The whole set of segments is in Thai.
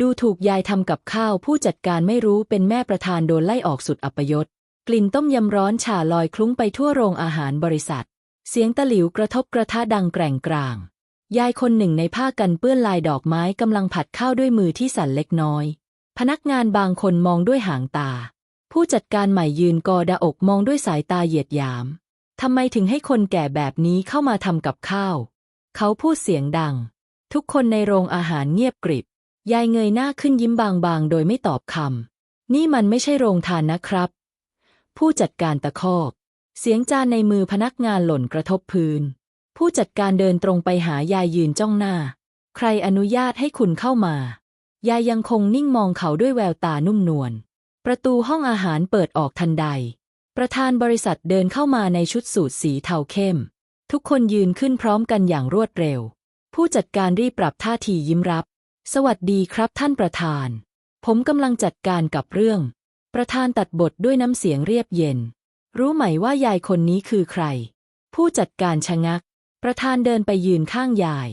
ดูถูกยายทำกับข้าวผู้จัดการไม่รู้เป็นแม่ประธานโดนไล่ออกสุดอัปยศ กลิ่นต้มยำร้อนฉ่าลอยคลุ้งไปทั่วโรงอาหารบริษัท เสียงตะหลิวกระทบกระทะดังแกร่งกลาง ยายคนหนึ่งในผ้ากันเปื้อนลายดอกไม้กำลังผัดข้าวด้วยมือที่สั่นเล็กน้อย พนักงานบางคนมองด้วยหางตา ผู้จัดการใหม่ยืนกอดาอกมองด้วยสายตาเหยียดหยามทำไมถึงให้คนแก่แบบนี้เข้ามาทำกับข้าว เขาพูดเสียงดัง ทุกคนในโรงอาหารเงียบกริบ ยายเงยหน้าขึ้นยิ้มบางๆ โดยไม่ตอบคำ นี่มันไม่ใช่โรงทานนะครับ ผู้จัดการตะคอก เสียงจานในมือพนักงานหล่นกระทบพื้น ผู้จัดการเดินตรงไปหายายยืนจ้องหน้า ใครอนุญาตให้คุณเข้ามา ยายยังคงนิ่งมองเขาด้วยแววตานุ่มนวล ประตูห้องอาหารเปิดออกทันใด ประธานบริษัทเดินเข้ามาในชุดสูทสีเทาเข้ม ทุกคนยืนขึ้นพร้อมกันอย่างรวดเร็ว ผู้จัดการรีบปรับท่าทียิ้มรับ สวัสดีครับท่านประธาน ผมกำลังจัดการกับเรื่อง ประธานตัดบทด้วยน้ำเสียงเรียบเย็น รู้ไหมว่ายายคนนี้คือใคร ผู้จัดการชะงัก ประธานเดินไปยืนข้างยาย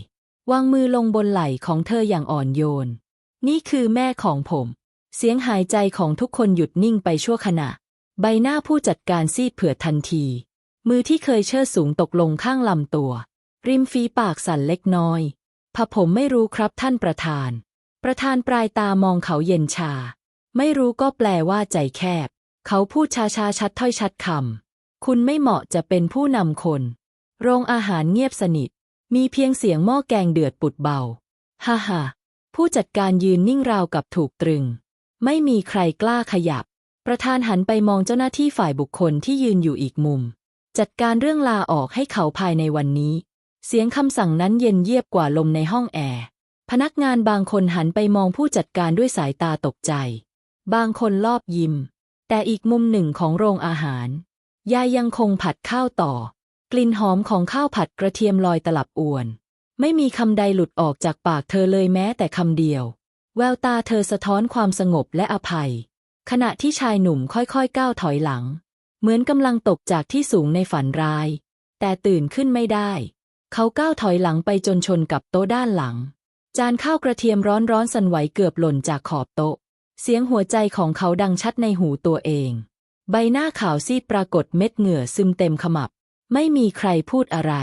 วางมือลงบนไหล่ของเธออย่างอ่อนโยน นี่คือแม่ของผม เสียงหายใจของทุกคนหยุดนิ่งไปชั่วขณะ ใบหน้าผู้จัดการซีดเผือดทันที มือที่เคยเชิดสูงตกลงข้างลำตัว ริมฝีปากสั่นเล็กน้อย พะผมไม่รู้ครับท่านประธาน ประธานปลายตามองเขาเย็นชา ไม่รู้ก็แปลว่าใจแคบ เขาพูดชาชาชัดถ้อยชัดคำ คุณไม่เหมาะจะเป็นผู้นำคน โรงอาหารเงียบสนิท มีเพียงเสียงหม้อแกงเดือดปุดเบา ฮ่าฮ่าผู้จัดการยืนนิ่งราวกับถูกตรึง ไม่มีใครกล้าขยับ ประธานหันไปมองเจ้าหน้าที่ฝ่ายบุคคลที่ยืนอยู่อีกมุม จัดการเรื่องลาออกให้เขาภายในวันนี้ เสียงคำสั่งนั้นเย็นเยียบกว่าลมในห้องแอร์ พนักงานบางคนหันไปมองผู้จัดการด้วยสายตาตกใจ บางคนลอบยิ้ม แต่อีกมุมหนึ่งของโรงอาหาร ยายยังคงผัดข้าวต่อ กลิ่นหอมของข้าวผัดกระเทียมลอยตลับอวน ไม่มีคำใดหลุดออกจากปากเธอเลยแม้แต่คำเดียว แววตาเธอสะท้อนความสงบและอภัย ขณะที่ชายหนุ่มค่อยๆก้าวถอยหลัง เหมือนกำลังตกจากที่สูงในฝันร้าย แต่ตื่นขึ้นไม่ได้ เขาก้าวถอยหลังไปจนชนกับโต๊ะด้านหลัง จานข้าวกระเทียมร้อนๆสั่นไหวเกือบหล่นจากขอบโต๊ะ เสียงหัวใจของเขาดังชัดในหูตัวเอง ใบหน้าขาวซีดปรากฏเม็ดเหงื่อซึมเต็มขมับ ไม่มีใครพูดอะไร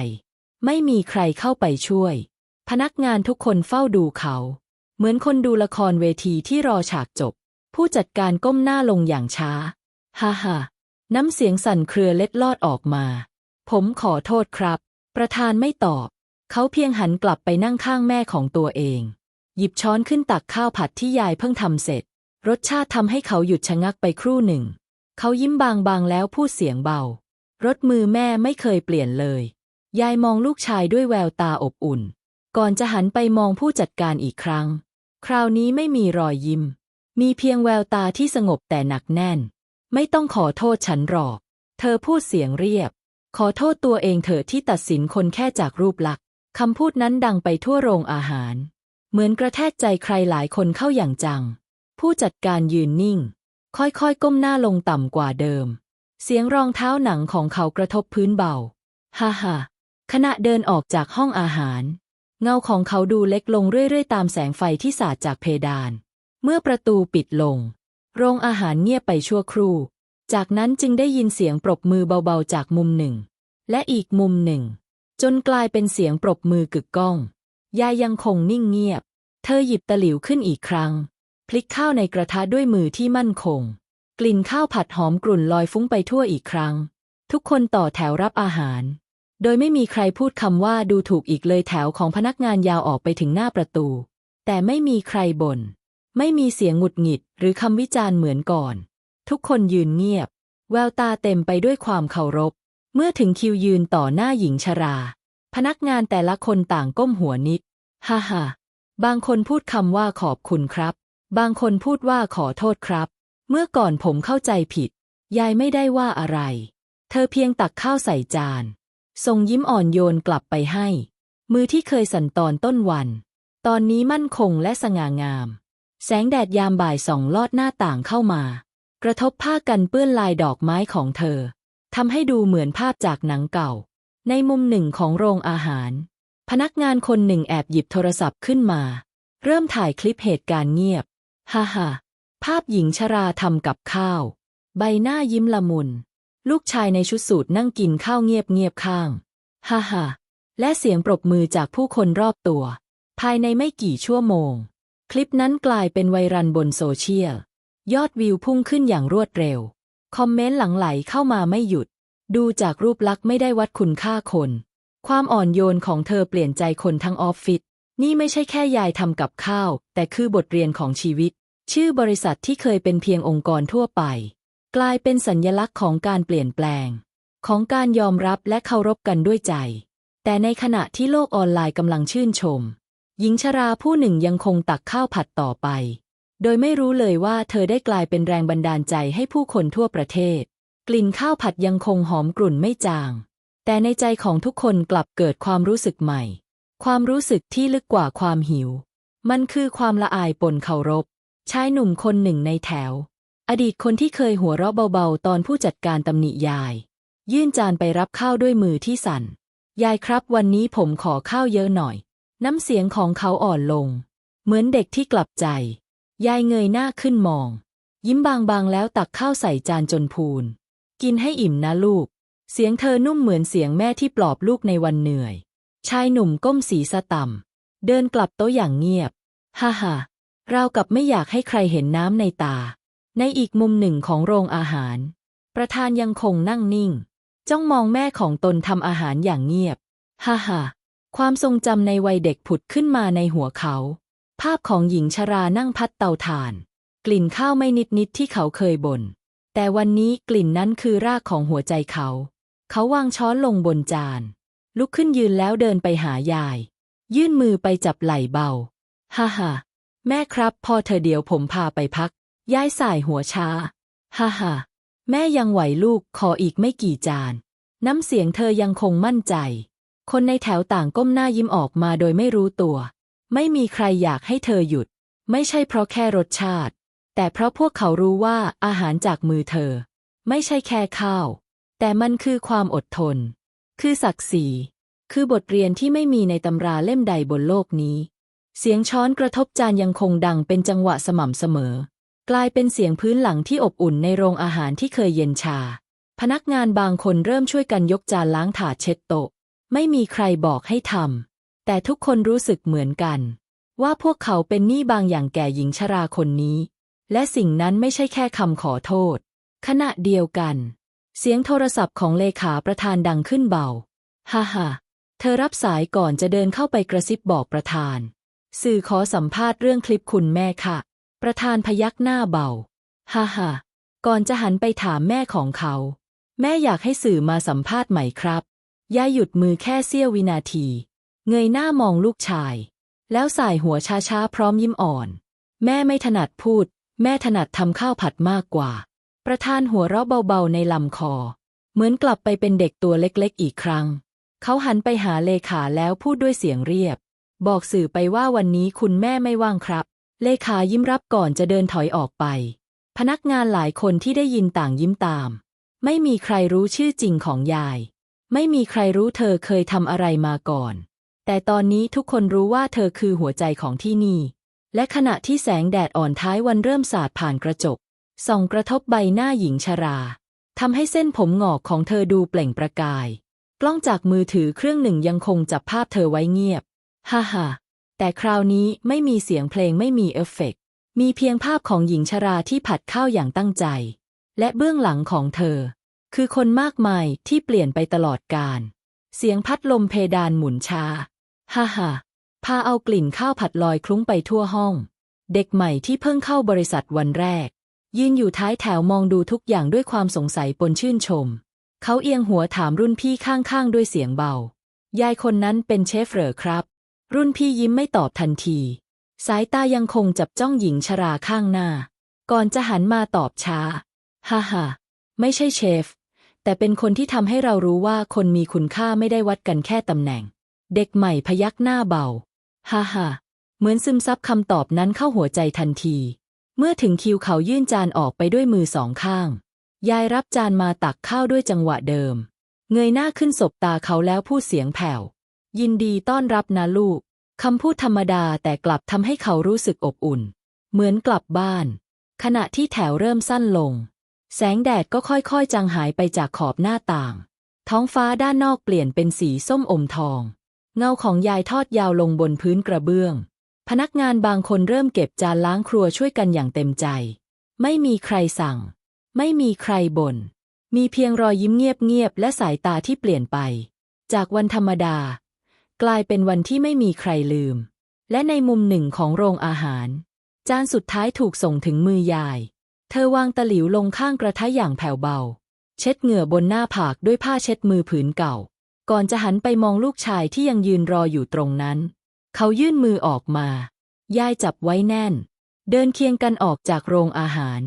ไม่มีใครเข้าไปช่วย พนักงานทุกคนเฝ้าดูเขา เหมือนคนดูละครเวทีที่รอฉากจบ ผู้จัดการก้มหน้าลงอย่างช้า ฮ่าฮ่าน้ำเสียงสั่นเครือเล็ดลอดออกมา ผมขอโทษครับ ประธานไม่ตอบ เขาเพียงหันกลับไปนั่งข้างแม่ของตัวเอง หยิบช้อนขึ้นตักข้าวผัดที่ยายเพิ่งทำเสร็จ รสชาติทำให้เขาหยุดชะงักไปครู่หนึ่ง เขายิ้มบางๆแล้วพูดเสียงเบา รถมือแม่ไม่เคยเปลี่ยนเลย ยายมองลูกชายด้วยแววตาอบอุ่น ก่อนจะหันไปมองผู้จัดการอีกครั้ง คราวนี้ไม่มีรอยยิ้ม มีเพียงแววตาที่สงบแต่หนักแน่น ไม่ต้องขอโทษฉันหรอก เธอพูดเสียงเรียบ ขอโทษตัวเองเถอะที่ตัดสินคนแค่จากรูปลักษณ์คำพูดนั้นดังไปทั่วโรงอาหาร เหมือนกระแทกใจใครหลายคนเข้าอย่างจัง ผู้จัดการยืนนิ่ง ค่อยๆ ก้มหน้าลงต่ำกว่าเดิม เสียงรองเท้าหนังของเขากระทบพื้นเบา ฮ่าฮ่าขณะเดินออกจากห้องอาหาร เงาของเขาดูเล็กลงเรื่อยๆ ตามแสงไฟที่สาดจากเพดาน เมื่อประตูปิดลง โรงอาหารเงียบไปชั่วครู่ จากนั้นจึงได้ยินเสียงปรบมือเบาๆจากมุมหนึ่ง และอีกมุมหนึ่ง จนกลายเป็นเสียงปรบมือกึกก้อง ยายยังคงนิ่งเงียบ เธอหยิบตะหลิวขึ้นอีกครั้ง พลิกข้าวในกระทะด้วยมือที่มั่นคง กลิ่นข้าวผัดหอมกลุ่นลอยฟุ้งไปทั่วอีกครั้ง ทุกคนต่อแถวรับอาหาร โดยไม่มีใครพูดคำว่าดูถูกอีกเลยแถวของพนักงานยาวออกไปถึงหน้าประตู แต่ไม่มีใครบน่นไม่มีเสียงหงุดหงิดหรือคำวิจารณ์เหมือนก่อน ทุกคนยืนเงียบ แววตาเต็มไปด้วยความเคารพ เมื่อถึงคิวยืนต่อหน้าหญิงชรา พนักงานแต่ละคนต่างก้มหัวนิด ฮ่าฮ่าบางคนพูดคำว่าขอบคุณครับ บางคนพูดว่าขอโทษครับ เมื่อก่อนผมเข้าใจผิด ยายไม่ได้ว่าอะไร เธอเพียงตักข้าวใส่จานส่งยิ้มอ่อนโยนกลับไปให้ มือที่เคยสั่นตอนต้นวัน ตอนนี้มั่นคงและสง่างาม แสงแดดยามบ่ายส่องลอดหน้าต่างเข้ามา กระทบผ้ากันเปื้อนลายดอกไม้ของเธอทำให้ดูเหมือนภาพจากหนังเก่า ในมุมหนึ่งของโรงอาหาร พนักงานคนหนึ่งแอบหยิบโทรศัพท์ขึ้นมา เริ่มถ่ายคลิปเหตุการณ์เงียบ ฮ่าฮ่าภาพหญิงชราทำกับข้าว ใบหน้ายิ้มละมุน ลูกชายในชุดสูทนั่งกินข้าวเงียบเงียบๆข้าง ฮ่าฮ่าและเสียงปรบมือจากผู้คนรอบตัว ภายในไม่กี่ชั่วโมง คลิปนั้นกลายเป็นไวรัลบนโซเชียล ยอดวิวพุ่งขึ้นอย่างรวดเร็ว คอมเมนต์หลังไหลเข้ามาไม่หยุด ดูจากรูปลักษณ์ไม่ได้วัดคุณค่าคน ความอ่อนโยนของเธอเปลี่ยนใจคนทั้งออฟฟิศ นี่ไม่ใช่แค่ยายทำกับข้าว แต่คือบทเรียนของชีวิต ชื่อบริษัทที่เคยเป็นเพียงองค์กรทั่วไป กลายเป็นสัญญลักษณ์ของการเปลี่ยนแปลง ของการยอมรับและเคารพกันด้วยใจ แต่ในขณะที่โลกออนไลน์กำลังชื่นชม หญิงชราผู้หนึ่งยังคงตักข้าวผัดต่อไป โดยไม่รู้เลยว่าเธอได้กลายเป็นแรงบันดาลใจให้ผู้คนทั่วประเทศ กลิ่นข้าวผัดยังคงหอมกลุ่นไม่จาง แต่ในใจของทุกคนกลับเกิดความรู้สึกใหม่ ความรู้สึกที่ลึกกว่าความหิว มันคือความละอายปนเคารพชายหนุ่มคนหนึ่งในแถว อดีตคนที่เคยหัวเราะเบาๆ ตอนผู้จัดการตำหนิยาย ยื่นจานไปรับข้าวด้วยมือที่สั่น ยายครับวันนี้ผมขอข้าวเยอะหน่อย น้ำเสียงของเขาอ่อนลง เหมือนเด็กที่กลับใจ ยายเงยหน้าขึ้นมอง ยิ้มบางๆแล้วตักข้าวใส่จานจนพูน กินให้อิ่มนะลูก เสียงเธอนุ่มเหมือนเสียงแม่ที่ปลอบลูกในวันเหนื่อย ชายหนุ่มก้มศีรษะต่ำเดินกลับโต๊ะอย่างเงียบ ฮ่าฮ่าเราวกับไม่อยากให้ใครเห็นน้ำในตา ในอีกมุมหนึ่งของโรงอาหาร ประธานยังคงนั่งนิ่ง จ้องมองแม่ของตนทำอาหารอย่างเงียบ ฮ่าฮ่าความทรงจำในวัยเด็กผุดขึ้นมาในหัวเขา ภาพของหญิงชรานั่งพัดเตาถ่าน กลิ่นข้าวไม่นิดๆที่เขาเคยบน่นแต่วันนี้กลิ่นนั้นคือรากของหัวใจเขา เขาวางช้อนลงบนจาน ลุกขึ้นยืนแล้วเดินไปหายาย ยื่นมือไปจับไหล่เบา ฮ่าฮ่าแม่ครับพอเธอเดี๋ยวผมพาไปพัก ยายสายหัวช้า ฮ่าฮ่าแม่ยังไหวลูกขออีกไม่กี่จาน น้ำเสียงเธอยังคงมั่นใจ คนในแถวต่างก้มหน้ายิ้มออกมาโดยไม่รู้ตัว ไม่มีใครอยากให้เธอหยุด ไม่ใช่เพราะแค่รสชาติ แต่เพราะพวกเขารู้ว่าอาหารจากมือเธอ ไม่ใช่แค่ข้าว แต่มันคือความอดทน คือศักดิ์ศรี คือบทเรียนที่ไม่มีในตำราเล่มใดบนโลกนี้ เสียงช้อนกระทบจานยังคงดังเป็นจังหวะสม่ำเสมอ กลายเป็นเสียงพื้นหลังที่อบอุ่นในโรงอาหารที่เคยเย็นชา พนักงานบางคนเริ่มช่วยกันยกจานล้างถาดเช็ดโต๊ะ ไม่มีใครบอกให้ทำ แต่ทุกคนรู้สึกเหมือนกัน ว่าพวกเขาเป็นหนี้บางอย่างแก่หญิงชราคนนี้ และสิ่งนั้นไม่ใช่แค่คำขอโทษ ขณะเดียวกัน เสียงโทรศัพท์ของเลขาประธานดังขึ้นเบา ฮ่าฮ่าเธอรับสายก่อนจะเดินเข้าไปกระซิบบอกประธาน สื่อขอสัมภาษณ์เรื่องคลิปคุณแม่ค่ะ ประธานพยักหน้าเบา ฮ่าฮ่าก่อนจะหันไปถามแม่ของเขา แม่อยากให้สื่อมาสัมภาษณ์ใหม่ครับยายหยุดมือแค่เสี้ยววินาที เงยหน้ามองลูกชาย แล้วสายหัวช้าๆพร้อมยิ้มอ่อน แม่ไม่ถนัดพูด แม่ถนัดทำข้าวผัดมากกว่า ประธานหัวเราะเบาๆในลำคอ เหมือนกลับไปเป็นเด็กตัวเล็กๆอีกครั้ง เขาหันไปหาเลขาแล้วพูดด้วยเสียงเรียบ บอกสื่อไปว่าวันนี้คุณแม่ไม่ว่างครับ เลขายิ้มรับก่อนจะเดินถอยออกไป พนักงานหลายคนที่ได้ยินต่างยิ้มตาม ไม่มีใครรู้ชื่อจริงของยาย ไม่มีใครรู้เธอเคยทำอะไรมาก่อน แต่ตอนนี้ทุกคนรู้ว่าเธอคือหัวใจของที่นี่ และขณะที่แสงแดดอ่อนท้ายวันเริ่มสาดผ่านกระจก ส่องกระทบใบหน้าหญิงชราทำให้เส้นผมหงอกของเธอดูเปล่งประกาย กล้องจากมือถือเครื่องหนึ่งยังคงจับภาพเธอไว้เงียบ ฮ่าฮ่าแต่คราวนี้ไม่มีเสียงเพลงไม่มีเอฟเฟกต์มีเพียงภาพของหญิงชราที่ผัดข้าวอย่างตั้งใจ และเบื้องหลังของเธอ คือคนมากมายที่เปลี่ยนไปตลอดกาล เสียงพัดลมเพดานหมุนชา ฮ่าฮ่าพาเอากลิ่นข้าวผัดลอยคลุ้งไปทั่วห้อง เด็กใหม่ที่เพิ่งเข้าบริษัทวันแรก ยืนอยู่ท้ายแถวมองดูทุกอย่างด้วยความสงสัยปนชื่นชม เขาเอียงหัวถามรุ่นพี่ข้างๆ ด้วยเสียงเบา ยายคนนั้นเป็นเชฟเหรอครับ รุ่นพี่ยิ้มไม่ตอบทันที สายตายังคงจับจ้องหญิงชราข้างหน้า ก่อนจะหันมาตอบช้า ฮ่าฮ่าไม่ใช่เชฟ แต่เป็นคนที่ทำให้เรารู้ว่าคนมีคุณค่าไม่ได้วัดกันแค่ตำแหน่ง เด็กใหม่พยักหน้าเบา ฮ่าฮ่าเหมือนซึมซับคำตอบนั้นเข้าหัวใจทันที เมื่อถึงคิวเขายื่นจานออกไปด้วยมือสองข้าง ยายรับจานมาตักข้าวด้วยจังหวะเดิม เงยหน้าขึ้นสบตาเขาแล้วพูดเสียงแผ่ว ยินดีต้อนรับนะลูก คำพูดธรรมดาแต่กลับทำให้เขารู้สึกอบอุ่น เหมือนกลับบ้าน ขณะที่แถวเริ่มสั้นลง แสงแดดก็ค่อยๆจางหายไปจากขอบหน้าต่าง ท้องฟ้าด้านนอกเปลี่ยนเป็นสีส้มอมทอง เงาของยายทอดยาวลงบนพื้นกระเบื้อง พนักงานบางคนเริ่มเก็บจานล้างครัวช่วยกันอย่างเต็มใจ ไม่มีใครสั่ง ไม่มีใครบ่น มีเพียงรอยยิ้มเงียบๆและสายตาที่เปลี่ยนไป จากวันธรรมดา กลายเป็นวันที่ไม่มีใครลืม และในมุมหนึ่งของโรงอาหาร จานสุดท้ายถูกส่งถึงมือยาย เธอวางตะหลิวลงข้างกระทะอย่างแผ่วเบา เช็ดเหงื่อบนหน้าผากด้วยผ้าเช็ดมือผืนเก่า ก่อนจะหันไปมองลูกชายที่ยังยืนรออยู่ตรงนั้น เขายื่นมือออกมายายจับไว้แน่น เดินเคียงกันออกจากโรงอาหาร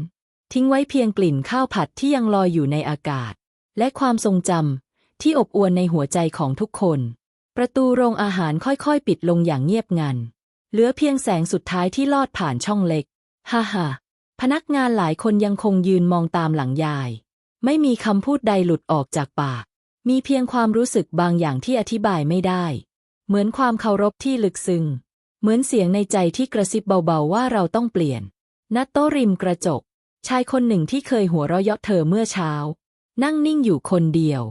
ทิ้งไว้เพียงกลิ่นข้าวผัดที่ยังลอยอยู่ในอากาศ และความทรงจำที่อบอวลในหัวใจของทุกคน ประตูโรงอาหารค่อยๆ ปิดลงอย่างเงียบงัน เหลือเพียงแสงสุดท้ายที่ลอดผ่านช่องเล็ก ฮ่าฮ่าพนักงานหลายคนยังคงยืนมองตามหลังยาย ไม่มีคำพูดใดหลุดออกจากปาก มีเพียงความรู้สึกบางอย่างที่อธิบายไม่ได้ เหมือนความเคารพที่ลึกซึ้ง เหมือนเสียงในใจที่กระซิบเบาๆว่าเราต้องเปลี่ยนณโต๊ะริมกระจก ชายคนหนึ่งที่เคยหัวเราะเยาะเธอเมื่อเช้า นั่งนิ่งอยู่คนเดียว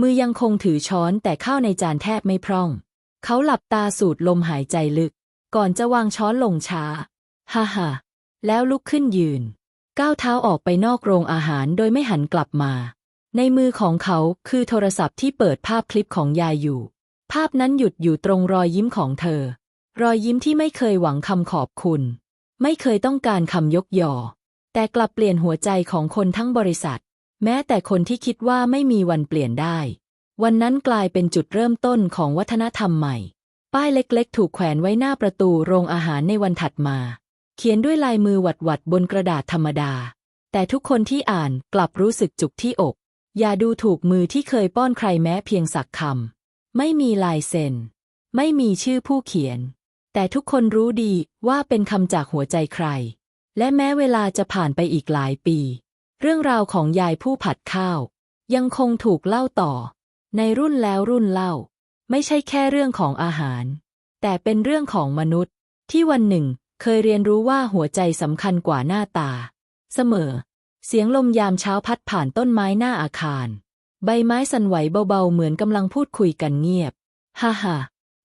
มือยังคงถือช้อนแต่ข้าวในจานแทบไม่พร่อง เขาหลับตาสูดลมหายใจลึก ก่อนจะวางช้อนลงช้า ฮ่าฮ่าแล้วลุกขึ้นยืน ก้าวเท้าออกไปนอกโรงอาหารโดยไม่หันกลับมา ในมือของเขาคือโทรศัพท์ที่เปิดภาพคลิปของยายอยู่ ภาพนั้นหยุดอยู่ตรงรอยยิ้มของเธอ รอยยิ้มที่ไม่เคยหวังคำขอบคุณ ไม่เคยต้องการคำยกยอ แต่กลับเปลี่ยนหัวใจของคนทั้งบริษัท แม้แต่คนที่คิดว่าไม่มีวันเปลี่ยนได้ วันนั้นกลายเป็นจุดเริ่มต้นของวัฒนธรรมใหม่ ป้ายเล็กๆ ถูกแขวนไว้หน้าประตูโรงอาหารในวันถัดมา เขียนด้วยลายมือหวัดๆบนกระดาษธรรมดา แต่ทุกคนที่อ่านกลับรู้สึกจุกที่อก อย่าดูถูกมือที่เคยป้อนใครแม้เพียงสักคำ ไม่มีลายเซ็น ไม่มีชื่อผู้เขียน แต่ทุกคนรู้ดีว่าเป็นคำจากหัวใจใคร และแม้เวลาจะผ่านไปอีกหลายปี เรื่องราวของยายผู้ผัดข้าว ยังคงถูกเล่าต่อ ในรุ่นแล้วรุ่นเล่า ไม่ใช่แค่เรื่องของอาหาร แต่เป็นเรื่องของมนุษย์ ที่วันหนึ่งเคยเรียนรู้ว่าหัวใจสำคัญกว่าหน้าตา เสมอ เสียงลมยามเช้าพัดผ่านต้นไม้หน้าอาคาร ใบไม้สั่นไหวเบาๆ เหมือนกำลังพูดคุยกันเงียบ ฮ่าฮ่า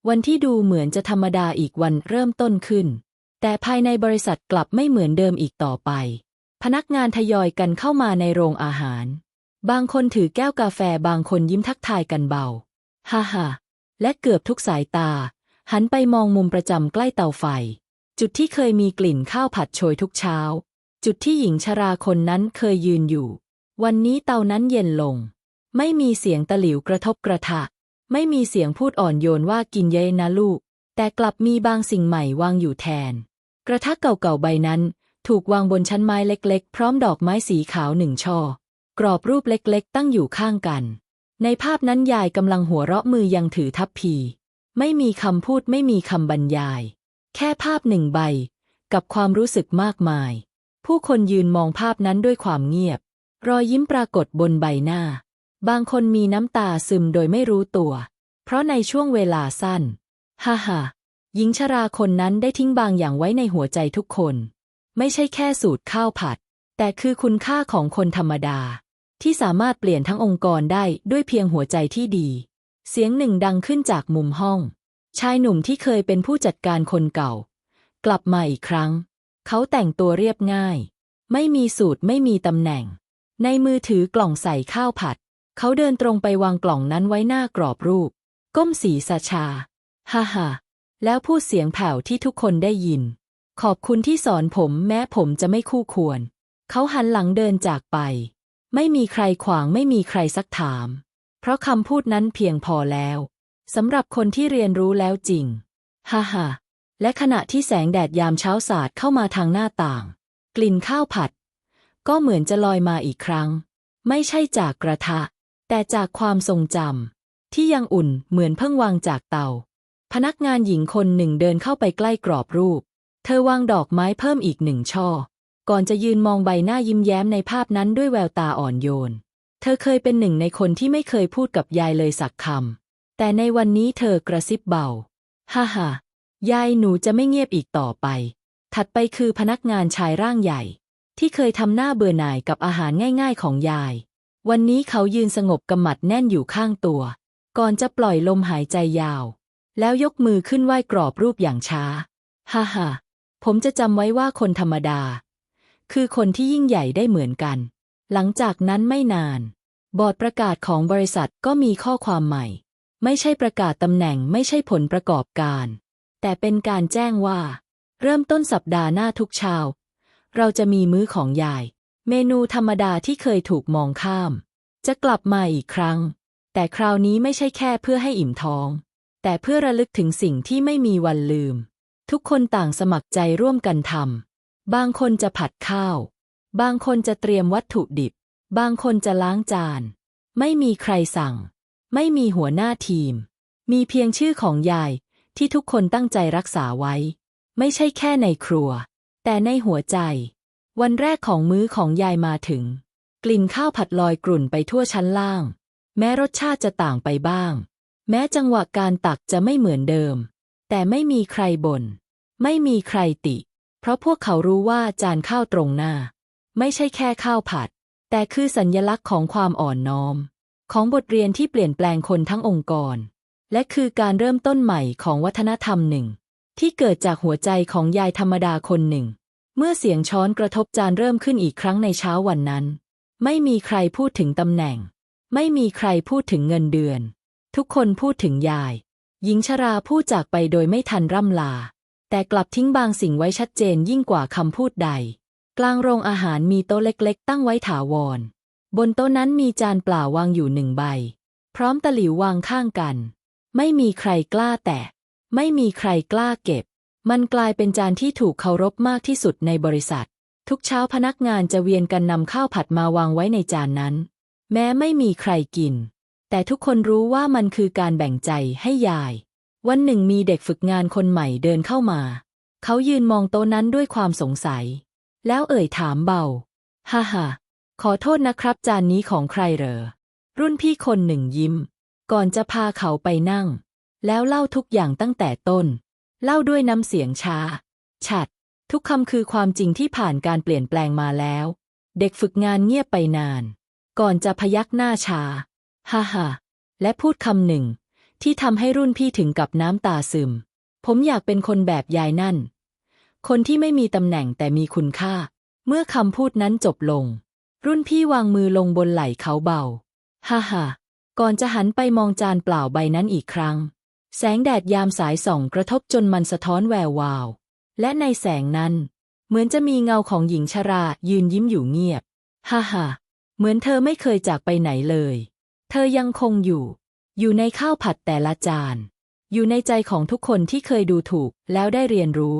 วันที่ดูเหมือนจะธรรมดาอีกวันเริ่มต้นขึ้น แต่ภายในบริษัทกลับไม่เหมือนเดิมอีกต่อไป พนักงานทยอยกันเข้ามาในโรงอาหาร บางคนถือแก้วกาแฟบางคนยิ้มทักทายกันเบา ฮ่าฮ่าและเกือบทุกสายตา หันไปมองมุมประจำใกล้เตาไฟ จุดที่เคยมีกลิ่นข้าวผัดโชยทุกเช้า จุดที่หญิงชราคนนั้นเคยยืนอยู่ วันนี้เตานั้นเย็นลง ไม่มีเสียงตะหลิวกระทบกระทะ ไม่มีเสียงพูดอ่อนโยนว่ากินเยอะนะลูก แต่กลับมีบางสิ่งใหม่วางอยู่แทน กระทะเก่าๆใบนั้น ถูกวางบนชั้นไม้เล็กๆ พร้อมดอกไม้สีขาวหนึ่งช่อกรอบรูปเล็กๆ ตั้งอยู่ข้างกัน ในภาพนั้นยายกำลังหัวเราะมือยังถือทัพพี ไม่มีคำพูดไม่มีคำบรรยาย แค่ภาพหนึ่งใบ กับความรู้สึกมากมาย ผู้คนยืนมองภาพนั้นด้วยความเงียบ รอยยิ้มปรากฏบนใบหน้า บางคนมีน้ำตาซึมโดยไม่รู้ตัว เพราะในช่วงเวลาสั้น ฮ่าฮ่าหญิงชราคนนั้นได้ทิ้งบางอย่างไว้ในหัวใจทุกคน ไม่ใช่แค่สูตรข้าวผัด แต่คือคุณค่าของคนธรรมดา ที่สามารถเปลี่ยนทั้งองค์กรได้ด้วยเพียงหัวใจที่ดี เสียงหนึ่งดังขึ้นจากมุมห้อง ชายหนุ่มที่เคยเป็นผู้จัดการคนเก่า กลับมาอีกครั้ง เขาแต่งตัวเรียบง่าย ไม่มีสูตรไม่มีตำแหน่ง ในมือถือกล่องใส่ข้าวผัด เขาเดินตรงไปวางกล่องนั้นไว้หน้ากรอบรูป ก้มสีสชา ฮ่าฮ่าแล้วพูดเสียงแผ่วที่ทุกคนได้ยิน ขอบคุณที่สอนผมแม้ผมจะไม่คู่ควร เขาหันหลังเดินจากไป ไม่มีใครขวางไม่มีใครซักถาม เพราะคำพูดนั้นเพียงพอแล้วสำหรับคนที่เรียนรู้แล้วจริง ฮ่าฮ่า และขณะที่แสงแดดยามเช้าสาดเข้ามาทางหน้าต่าง กลิ่นข้าวผัด ก็เหมือนจะลอยมาอีกครั้ง ไม่ใช่จากกระทะ แต่จากความทรงจำที่ยังอุ่นเหมือนเพิ่งวางจากเตา พนักงานหญิงคนหนึ่งเดินเข้าไปใกล้กรอบรูป เธอวางดอกไม้เพิ่มอีกหนึ่งช่อ ก่อนจะยืนมองใบหน้ายิ้มแย้มในภาพนั้นด้วยแววตาอ่อนโยน เธอเคยเป็นหนึ่งในคนที่ไม่เคยพูดกับยายเลยสักคำแต่ในวันนี้เธอกระซิบเบา ฮ่าฮ่า ยายหนูจะไม่เงียบอีกต่อไป ถัดไปคือพนักงานชายร่างใหญ่ ที่เคยทำหน้าเบื่อหน่ายกับอาหารง่ายๆของยาย วันนี้เขายืนสงบกำหมัดแน่นอยู่ข้างตัว ก่อนจะปล่อยลมหายใจยาว แล้วยกมือขึ้นไหว้กรอบรูปอย่างช้า ฮ่าฮ่าผมจะจำไว้ว่าคนธรรมดา คือคนที่ยิ่งใหญ่ได้เหมือนกัน หลังจากนั้นไม่นาน บอร์ดประกาศของบริษัทก็มีข้อความใหม่ ไม่ใช่ประกาศตำแหน่งไม่ใช่ผลประกอบการ แต่เป็นการแจ้งว่า เริ่มต้นสัปดาห์หน้าทุกเช้า เราจะมีมื้อของยาย เมนูธรรมดาที่เคยถูกมองข้าม จะกลับมาอีกครั้ง แต่คราวนี้ไม่ใช่แค่เพื่อให้อิ่มท้อง แต่เพื่อระลึกถึงสิ่งที่ไม่มีวันลืม ทุกคนต่างสมัครใจร่วมกันทำบางคนจะผัดข้าว บางคนจะเตรียมวัตถุดิบ บางคนจะล้างจาน ไม่มีใครสั่ง ไม่มีหัวหน้าทีม มีเพียงชื่อของยาย ที่ทุกคนตั้งใจรักษาไว้ ไม่ใช่แค่ในครัว แต่ในหัวใจ วันแรกของมื้อของยายมาถึง กลิ่นข้าวผัดลอยกลุ่นไปทั่วชั้นล่าง แม้รสชาติจะต่างไปบ้าง แม้จังหวะการตักจะไม่เหมือนเดิม แต่ไม่มีใครบน่นไม่มีใครติ เพราะพวกเขารู้ว่าจานข้าวตรงหน้า ไม่ใช่แค่ข้าวผัด แต่คือสัญญลักษณ์ของความอ่อนน้อม ของบทเรียนที่เปลี่ยนแปลงคนทั้งองค์กร และคือการเริ่มต้นใหม่ของวัฒนธรรมหนึ่ง ที่เกิดจากหัวใจของยายธรรมดาคนหนึ่ง เมื่อเสียงช้อนกระทบจานเริ่มขึ้นอีกครั้งในเช้าวันนั้น ไม่มีใครพูดถึงตำแหน่ง ไม่มีใครพูดถึงเงินเดือน ทุกคนพูดถึงยาย หญิงชราพูดจากไปโดยไม่ทันร่ำลา แต่กลับทิ้งบางสิ่งไว้ชัดเจนยิ่งกว่าคำพูดใด กลางโรงอาหารมีโต๊ะเล็กๆ ตั้งไว้ถาวร บนโต๊ะนั้นมีจานเปล่าวางอยู่หนึ่งใบ พร้อมตะหลิววางข้างกัน ไม่มีใครกล้าแตะ ไม่มีใครกล้าเก็บ มันกลายเป็นจานที่ถูกเคารพมากที่สุดในบริษัท ทุกเช้าพนักงานจะเวียนกันนำข้าวผัดมาวางไว้ในจานนั้น แม้ไม่มีใครกิน แต่ทุกคนรู้ว่ามันคือการแบ่งใจให้ยาย วันหนึ่งมีเด็กฝึกงานคนใหม่เดินเข้ามา เขายืนมองโต๊ะนั้นด้วยความสงสัย แล้วเอ่ยถามเบา ฮ่าฮ่าขอโทษนะครับจานนี้ของใครเหรอ รุ่นพี่คนหนึ่งยิ้ม ก่อนจะพาเขาไปนั่ง แล้วเล่าทุกอย่างตั้งแต่ต้น เล่าด้วยน้ำเสียงช้า ฉัด ทุกคำคือความจริงที่ผ่านการเปลี่ยนแปลงมาแล้ว เด็กฝึกงานเงียบไปนาน ก่อนจะพยักหน้าชา ฮ่าฮ่าและพูดคำหนึ่ง ที่ทำให้รุ่นพี่ถึงกับน้ำตาซึม ผมอยากเป็นคนแบบยายนั่น คนที่ไม่มีตำแหน่งแต่มีคุณค่า เมื่อคำพูดนั้นจบลง รุ่นพี่วางมือลงบนไหล่เขาเบา ฮ่าฮ่า ก่อนจะหันไปมองจานเปล่าใบนั้นอีกครั้ง แสงแดดยามสายส่องกระทบจนมันสะท้อนแวววาว และในแสงนั้น เหมือนจะมีเงาของหญิงชรายืนยิ้มอยู่เงียบ ฮ่าฮ่าเหมือนเธอไม่เคยจากไปไหนเลย เธอยังคงอยู่ อยู่ในข้าวผัดแต่ละจาน อยู่ในใจของทุกคนที่เคยดูถูกแล้วได้เรียนรู้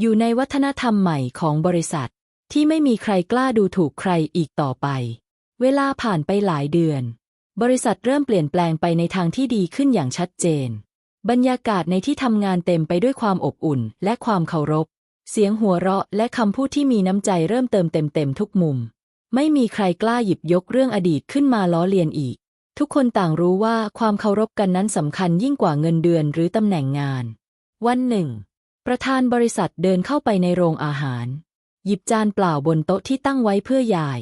อยู่ในวัฒนธรรมใหม่ของบริษัท ที่ไม่มีใครกล้าดูถูกใครอีกต่อไป เวลาผ่านไปหลายเดือน บริษัทเริ่มเปลี่ยนแปลงไปในทางที่ดีขึ้นอย่างชัดเจน บรรยากาศในที่ทำงานเต็มไปด้วยความอบอุ่นและความเคารพ เสียงหัวเราะและคำพูดที่มีน้ำใจเริ่มเติมเต็มเต็มทุกมุม ไม่มีใครกล้าหยิบยกเรื่องอดีตขึ้นมาล้อเลียนอีก ทุกคนต่างรู้ว่าความเคารพกันนั้นสำคัญยิ่งกว่าเงินเดือนหรือตำแหน่งงาน วันหนึ่ง ประธานบริษัทเดินเข้าไปในโรงอาหาร หยิบจานเปล่าบนโต๊ะที่ตั้งไว้เพื่อยาย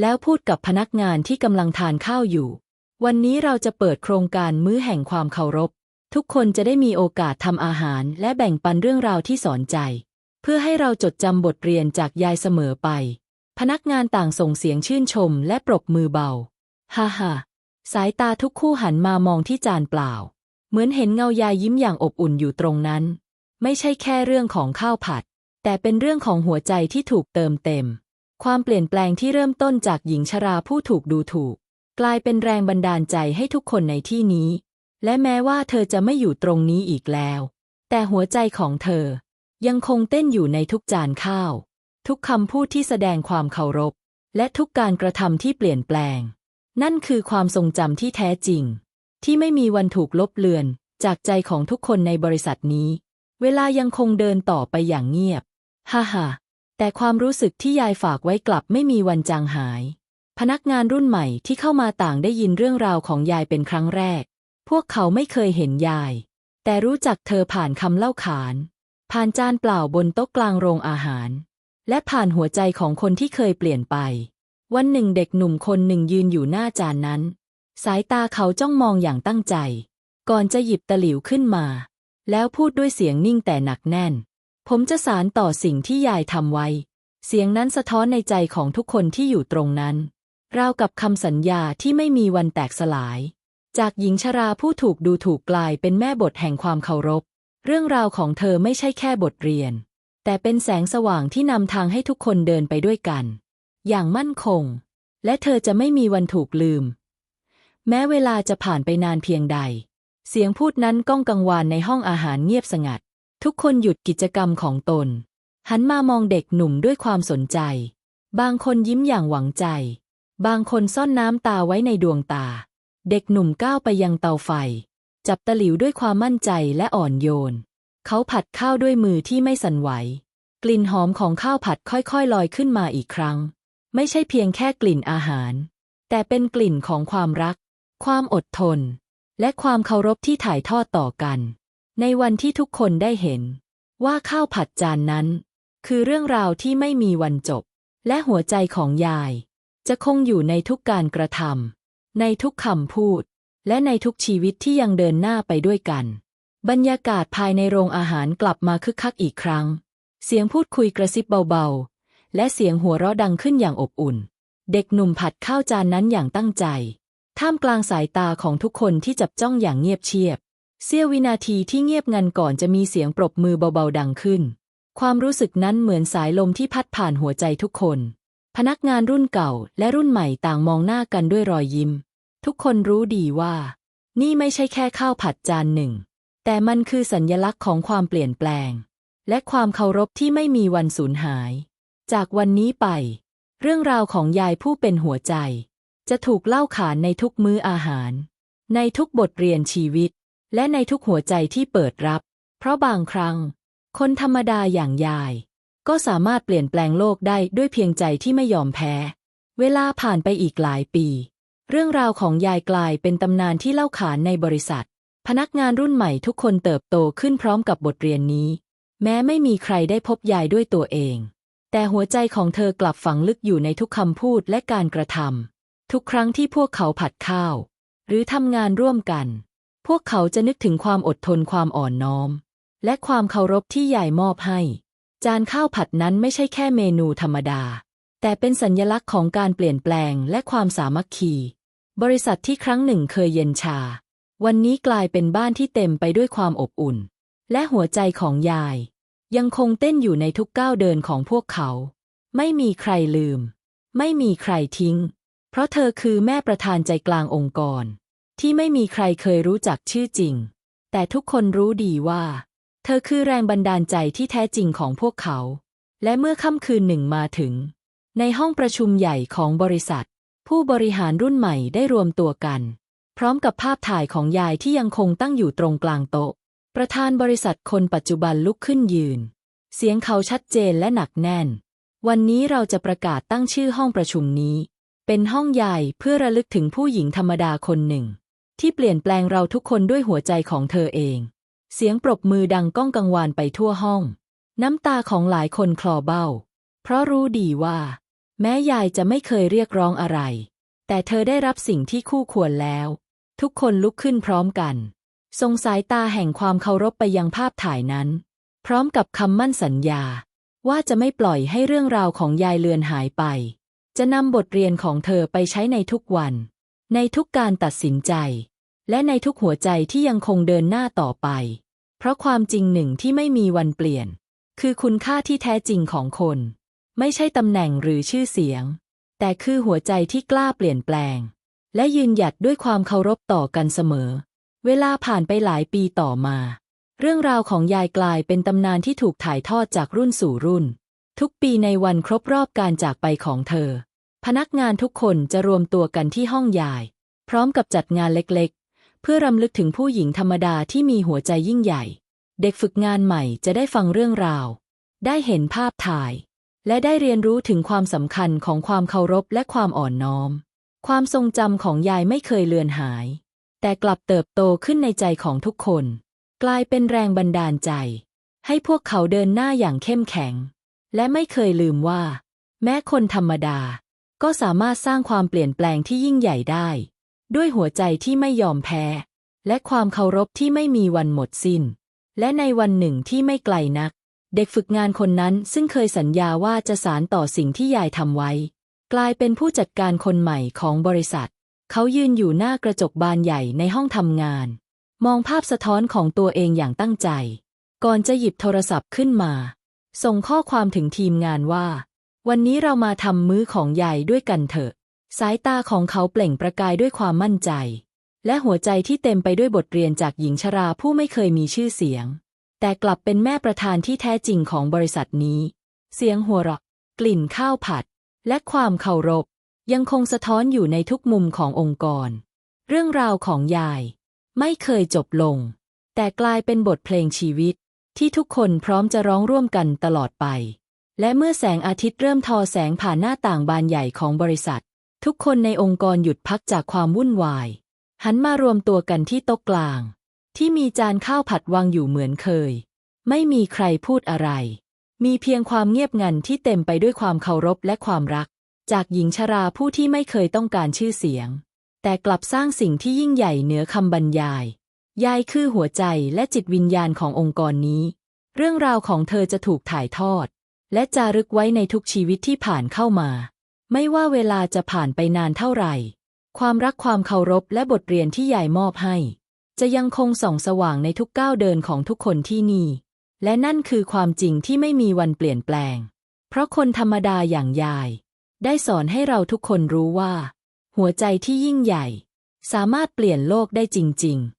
แล้วพูดกับพนักงานที่กำลังทานข้าวอยู่ วันนี้เราจะเปิดโครงการมื้อแห่งความเคารพ ทุกคนจะได้มีโอกาสทำอาหารและแบ่งปันเรื่องราวที่สอนใจ เพื่อให้เราจดจำบทเรียนจากยายเสมอไป พนักงานต่างส่งเสียงชื่นชมและปรบมือเบา ฮ่าฮ่าสายตาทุกคู่หันมามองที่จานเปล่า เหมือนเห็นเงายายยิ้มอย่างอบอุ่นอยู่ตรงนั้น ไม่ใช่แค่เรื่องของข้าวผัด แต่เป็นเรื่องของหัวใจที่ถูกเติมเต็ม ความเปลี่ยนแปลงที่เริ่มต้นจากหญิงชราผู้ถูกดูถูก กลายเป็นแรงบันดาลใจให้ทุกคนในที่นี้ และแม้ว่าเธอจะไม่อยู่ตรงนี้อีกแล้ว แต่หัวใจของเธอ ยังคงเต้นอยู่ในทุกจานข้าว ทุกคำพูดที่แสดงความเคารพ และทุกการกระทำที่เปลี่ยนแปลง นั่นคือความทรงจำที่แท้จริง ที่ไม่มีวันถูกลบเลือน จากใจของทุกคนในบริษัทนี้ เวลายังคงเดินต่อไปอย่างเงียบ ฮ่าฮ่าแต่ความรู้สึกที่ยายฝากไว้กลับไม่มีวันจางหาย พนักงานรุ่นใหม่ที่เข้ามาต่างได้ยินเรื่องราวของยายเป็นครั้งแรก พวกเขาไม่เคยเห็นยาย แต่รู้จักเธอผ่านคำเล่าขาน ผ่านจานเปล่าบนโต๊ะกลางโรงอาหาร และผ่านหัวใจของคนที่เคยเปลี่ยนไป วันหนึ่งเด็กหนุ่มคนหนึ่งยืนอยู่หน้าจานนั้น สายตาเขาจ้องมองอย่างตั้งใจ ก่อนจะหยิบตะหลิวขึ้นมา แล้วพูดด้วยเสียงนิ่งแต่หนักแน่น ผมจะสารต่อสิ่งที่ยายทำไว้ เสียงนั้นสะท้อนในใจของทุกคนที่อยู่ตรงนั้น ราวกับคำสัญญาที่ไม่มีวันแตกสลาย จากหญิงชราผู้ถูกดูถูกกลายเป็นแม่บทแห่งความเคารพ เรื่องราวของเธอไม่ใช่แค่บทเรียน แต่เป็นแสงสว่างที่นำทางให้ทุกคนเดินไปด้วยกัน อย่างมั่นคง และเธอจะไม่มีวันถูกลืม แม้เวลาจะผ่านไปนานเพียงใด เสียงพูดนั้นก้องกังวานในห้องอาหารเงียบสงัด ทุกคนหยุดกิจกรรมของตน หันมามองเด็กหนุ่มด้วยความสนใจ บางคนยิ้มอย่างหวังใจ บางคนซ่อนน้ำตาไว้ในดวงตา เด็กหนุ่มก้าวไปยังเตาไฟ จับตะหลิวด้วยความมั่นใจและอ่อนโยน เขาผัดข้าวด้วยมือที่ไม่สั่นไหว กลิ่นหอมของข้าวผัดค่อยๆ ลอยขึ้นมาอีกครั้ง ไม่ใช่เพียงแค่กลิ่นอาหาร แต่เป็นกลิ่นของความรัก ความอดทน และความเคารพที่ถ่ายทอดต่อกัน ในวันที่ทุกคนได้เห็น ว่าข้าวผัดจานนั้น คือเรื่องราวที่ไม่มีวันจบ และหัวใจของยาย จะคงอยู่ในทุกการกระทำในทุกคำพูด และในทุกชีวิตที่ยังเดินหน้าไปด้วยกัน บรรยากาศภายในโรงอาหารกลับมาคึกคักอีกครั้ง เสียงพูดคุยกระซิบเบาๆ และเสียงหัวเราะดังขึ้นอย่างอบอุ่น เด็กหนุ่มผัดข้าวจานนั้นอย่างตั้งใจ ท่ามกลางสายตาของทุกคนที่จับจ้องอย่างเงียบเชียบ เสี้ยววินาทีที่เงียบงันก่อนจะมีเสียงปรบมือเบาๆดังขึ้น ความรู้สึกนั้นเหมือนสายลมที่พัดผ่านหัวใจทุกคน พนักงานรุ่นเก่าและรุ่นใหม่ต่างมองหน้ากันด้วยรอยยิ้ม ทุกคนรู้ดีว่า นี่ไม่ใช่แค่ข้าวผัดจานหนึ่ง แต่มันคือสัญญลักษณ์ของความเปลี่ยนแปลง และความเคารพที่ไม่มีวันสูญหาย จากวันนี้ไป เรื่องราวของยายผู้เป็นหัวใจ จะถูกเล่าขานในทุกมื้ออาหาร ในทุกบทเรียนชีวิต และในทุกหัวใจที่เปิดรับ เพราะบางครั้ง คนธรรมดาอย่างยาย ก็สามารถเปลี่ยนแปลงโลกได้ด้วยเพียงใจที่ไม่ยอมแพ้ เวลาผ่านไปอีกหลายปี เรื่องราวของยายกลายเป็นตำนานที่เล่าขานในบริษัท พนักงานรุ่นใหม่ทุกคนเติบโตขึ้นพร้อมกับบทเรียนนี้ แม้ไม่มีใครได้พบยายด้วยตัวเอง แต่หัวใจของเธอกลับฝังลึกอยู่ในทุกคำพูดและการกระทำทุกครั้งที่พวกเขาผัดข้าว หรือทำงานร่วมกัน พวกเขาจะนึกถึงความอดทนความอ่อนน้อม และความเคารพที่ยายมอบให้ จานข้าวผัดนั้นไม่ใช่แค่เมนูธรรมดา แต่เป็นสัญญลักษณ์ของการเปลี่ยนแปลงและความสามัคคี บริษัทที่ครั้งหนึ่งเคยเย็นชา วันนี้กลายเป็นบ้านที่เต็มไปด้วยความอบอุ่น และหัวใจของยาย ยังคงเต้นอยู่ในทุกก้าวเดินของพวกเขา ไม่มีใครลืม ไม่มีใครทิ้ง เพราะเธอคือแม่ประธานใจกลางองค์กร ที่ไม่มีใครเคยรู้จักชื่อจริง แต่ทุกคนรู้ดีว่า เธอคือแรงบันดาลใจที่แท้จริงของพวกเขา และเมื่อค่ำคืนหนึ่งมาถึง ในห้องประชุมใหญ่ของบริษัท ผู้บริหารรุ่นใหม่ได้รวมตัวกัน พร้อมกับภาพถ่ายของยายที่ยังคงตั้งอยู่ตรงกลางโต๊ะ ประธานบริษัทคนปัจจุบันลุกขึ้นยืน เสียงเขาชัดเจนและหนักแน่น วันนี้เราจะประกาศตั้งชื่อห้องประชุมนี้ เป็นห้องใหญ่เพื่อระลึกถึงผู้หญิงธรรมดาคนหนึ่ง ที่เปลี่ยนแปลงเราทุกคนด้วยหัวใจของเธอเอง เสียงปรบมือดังก้องกังวานไปทั่วห้อง น้ำตาของหลายคนคลอเบ้า เพราะรู้ดีว่า แม้ยายจะไม่เคยเรียกร้องอะไร แต่เธอได้รับสิ่งที่คู่ควรแล้ว ทุกคนลุกขึ้นพร้อมกัน ทรงสายตาแห่งความเคารพไปยังภาพถ่ายนั้น พร้อมกับคำมั่นสัญญา ว่าจะไม่ปล่อยให้เรื่องราวของยายเลือนหายไป จะนำบทเรียนของเธอไปใช้ในทุกวัน ในทุกการตัดสินใจ และในทุกหัวใจที่ยังคงเดินหน้าต่อไป เพราะความจริงหนึ่งที่ไม่มีวันเปลี่ยน คือคุณค่าที่แท้จริงของคน ไม่ใช่ตำแหน่งหรือชื่อเสียง แต่คือหัวใจที่กล้าเปลี่ยนแปลง และยืนหยัดด้วยความเคารพต่อกันเสมอ เวลาผ่านไปหลายปีต่อมา เรื่องราวของยายกลายเป็นตำนานที่ถูกถ่ายทอดจากรุ่นสู่รุ่น ทุกปีในวันครบรอบการจากไปของเธอ พนักงานทุกคนจะรวมตัวกันที่ห้องยาย พร้อมกับจัดงานเล็ก พื่อรำลึกถึงผู้หญิงธรรมดาที่มีหัวใจยิ่งใหญ่ เด็กฝึกงานใหม่จะได้ฟังเรื่องราว ได้เห็นภาพถ่าย และได้เรียนรู้ถึงความสำคัญของความเคารพและความอ่อนน้อม ความทรงจำของยายไม่เคยเลือนหาย แต่กลับเติบโตขึ้นในใจของทุกคน กลายเป็นแรงบันดาลใจ ให้พวกเขาเดินหน้าอย่างเข้มแข็ง และไม่เคยลืมว่า แม้คนธรรมดา ก็สามารถสร้างความเปลี่ยนแปลงที่ยิ่งใหญ่ได้ ด้วยหัวใจที่ไม่ยอมแพ้ และความเคารพที่ไม่มีวันหมดสิ้น และในวันหนึ่งที่ไม่ไกลนัก เด็กฝึกงานคนนั้นซึ่งเคยสัญญาว่าจะสารต่อสิ่งที่ยายทำไว้ กลายเป็นผู้จัดการคนใหม่ของบริษัท เขายืนอยู่หน้ากระจกบานใหญ่ในห้องทำงาน มองภาพสะท้อนของตัวเองอย่างตั้งใจ ก่อนจะหยิบโทรศัพท์ขึ้นมา ส่งข้อความถึงทีมงานว่า วันนี้เรามาทำมื้อของยายด้วยกันเถอะ สายตาของเขาเปล่งประกายด้วยความมั่นใจ และหัวใจที่เต็มไปด้วยบทเรียนจากหญิงชราผู้ไม่เคยมีชื่อเสียง แต่กลับเป็นแม่ประธานที่แท้จริงของบริษัทนี้ เสียงหัวเราะกลิ่นข้าวผัด และความเคารพ ยังคงสะท้อนอยู่ในทุกมุมขององค์กร เรื่องราวของยาย ไม่เคยจบลง แต่กลายเป็นบทเพลงชีวิต ที่ทุกคนพร้อมจะร้องร่วมกันตลอดไป และเมื่อแสงอาทิตย์เริ่มทอแสงผ่านหน้าต่างบานใหญ่ของบริษัท ทุกคนในองค์กรหยุดพักจากความวุ่นวาย หันมารวมตัวกันที่โต๊ะกลาง ที่มีจานข้าวผัดวางอยู่เหมือนเคย ไม่มีใครพูดอะไร มีเพียงความเงียบงันที่เต็มไปด้วยความเคารพและความรัก จากหญิงชราผู้ที่ไม่เคยต้องการชื่อเสียง แต่กลับสร้างสิ่งที่ยิ่งใหญ่เหนือคำบรรยาย ยายคือหัวใจและจิตวิญญาณขององค์กรนี้ เรื่องราวของเธอจะถูกถ่ายทอด และจารึกไว้ในทุกชีวิตที่ผ่านเข้ามา ไม่ว่าเวลาจะผ่านไปนานเท่าไหร่ ความรักความเคารพและบทเรียนที่ยายมอบให้ จะยังคงส่องสว่างในทุกก้าวเดินของทุกคนที่นี่ และนั่นคือความจริงที่ไม่มีวันเปลี่ยนแปลง เพราะคนธรรมดาอย่างยาย ได้สอนให้เราทุกคนรู้ว่า หัวใจที่ยิ่งใหญ่ สามารถเปลี่ยนโลกได้จริง ๆ